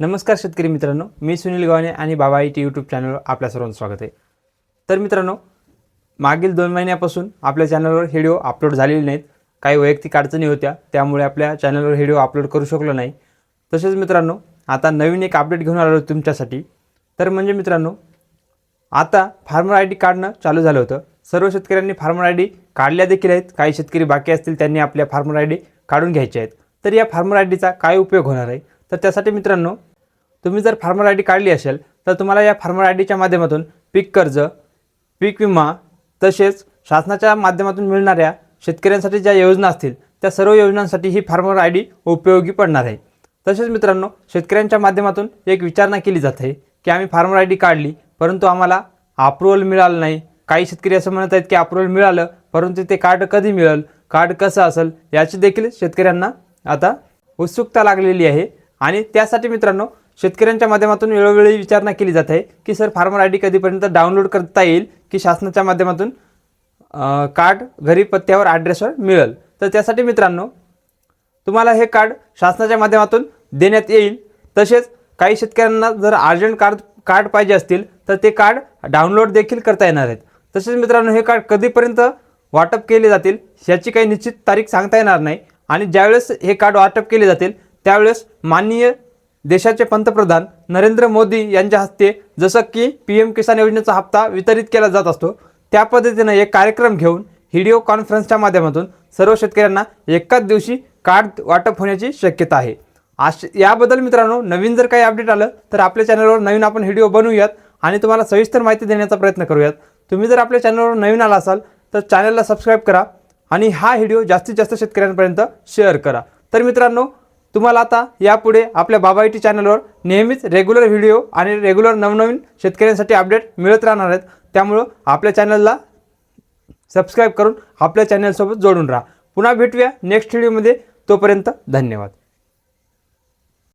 नमस्कार शेतकरी मित्रांनो मी सुनील गव्हाणे आणि बाबा आय टी यूट्यूब चॅनलवर आपल्या सर्वांचं स्वागत आहे. तर मित्रांनो मागील दोन महिन्यापासून आपल्या चॅनलवर व्हिडिओ अपलोड झालेले नाहीत. काही वैयक्तिक अडचणी होत्या त्यामुळे आपल्या चॅनलवर व्हिडिओ अपलोड करू शकलो नाही. तसेच मित्रांनो आता नवीन एक अपडेट घेऊन आलो तुमच्यासाठी. तर म्हणजे मित्रांनो आता फार्मर आय डी काढणं चालू झालं होतं. सर्व शेतकऱ्यांनी फार्मर आय डी काढल्या देखील आहेत. काही शेतकरी बाकी असतील त्यांनी आपल्या फार्मर आय डी काढून घ्यायचे आहेत. तर या फार्मर आय डीचा काय उपयोग होणार आहे? तर त्यासाठी मित्रांनो तुम्ही जर फार्मर आय डी काढली असेल तर तुम्हाला या फार्मर आय डीच्या माध्यमातून पीक कर्ज पीक विमा तसेच शासनाच्या माध्यमातून मिळणाऱ्या शेतकऱ्यांसाठी ज्या योजना असतील त्या सर्व योजनांसाठी ही फार्मर आय डी उपयोगी पडणार आहे. तसेच मित्रांनो शेतकऱ्यांच्या माध्यमातून एक विचारणा केली जात आहे की आम्ही फार्मर आय डी काढली परंतु आम्हाला अप्रुव्हल मिळालं नाही. काही शेतकरी असं म्हणत आहेत की अप्रुव्हल मिळालं परंतु ते कार्ड कधी मिळेल कार्ड कसं असेल याची देखील शेतकऱ्यांना आता उत्सुकता लागलेली आहे. आणि त्यासाठी मित्रांनो शेतकऱ्यांच्या माध्यमातून वेळोवेळी विचारणा केली जात आहे की सर फार्मर आय डी कधीपर्यंत डाउनलोड करता येईल की शासनाच्या माध्यमातून कार्ड घरी पत्त्यावर ॲड्रेसवर मिळेल? तर त्यासाठी मित्रांनो तुम्हाला हे कार्ड शासनाच्या माध्यमातून देण्यात येईल. तसेच काही शेतकऱ्यांना जर अर्जंट कार्ड कार्ड पाहिजे असतील तर ते कार्ड डाउनलोड देखील करता येणार आहेत. तसेच मित्रांनो हे कार्ड कधीपर्यंत वाटप केले जातील याची काही निश्चित तारीख सांगता येणार नाही. आणि ज्यावेळेस हे कार्ड वाटप केले जातील त्यावेळेस माननीय देशाचे पंतप्रधान नरेंद्र मोदी यांच्या हस्ते जसं की पी एम किसान योजनेचा हप्ता वितरित केला जात असतो त्या पद्धतीनं एक कार्यक्रम घेऊन व्हिडिओ कॉन्फरन्सच्या माध्यमातून सर्व शेतकऱ्यांना एकाच दिवशी कार्ड वाटप होण्याची शक्यता आहे. आश याबद्दल मित्रांनो नवीन जर काही अपडेट आलं तर आपल्या चॅनलवर नवीन आपण व्हिडिओ बनवूयात आणि तुम्हाला सविस्तर माहिती देण्याचा प्रयत्न करूयात. तुम्ही जर आपल्या चॅनलवर नवीन आला असाल तर चॅनलला सबस्क्राईब करा आणि हा व्हिडिओ जास्तीत जास्त शेतकऱ्यांपर्यंत शेअर करा. तर मित्रांनो तुम्हाला आता यापुढे आपल्या बाबा टी चॅनलवर नेहमीच रेग्युलर व्हिडिओ आणि रेग्युलर नवनवीन शेतकऱ्यांसाठी अपडेट मिळत राहणार आहेत. त्यामुळं आपल्या चॅनलला सबस्क्राईब करून आपल्या चॅनलसोबत जोडून राहा. पुन्हा भेटूया नेक्स्ट व्हिडिओमध्ये तोपर्यंत धन्यवाद.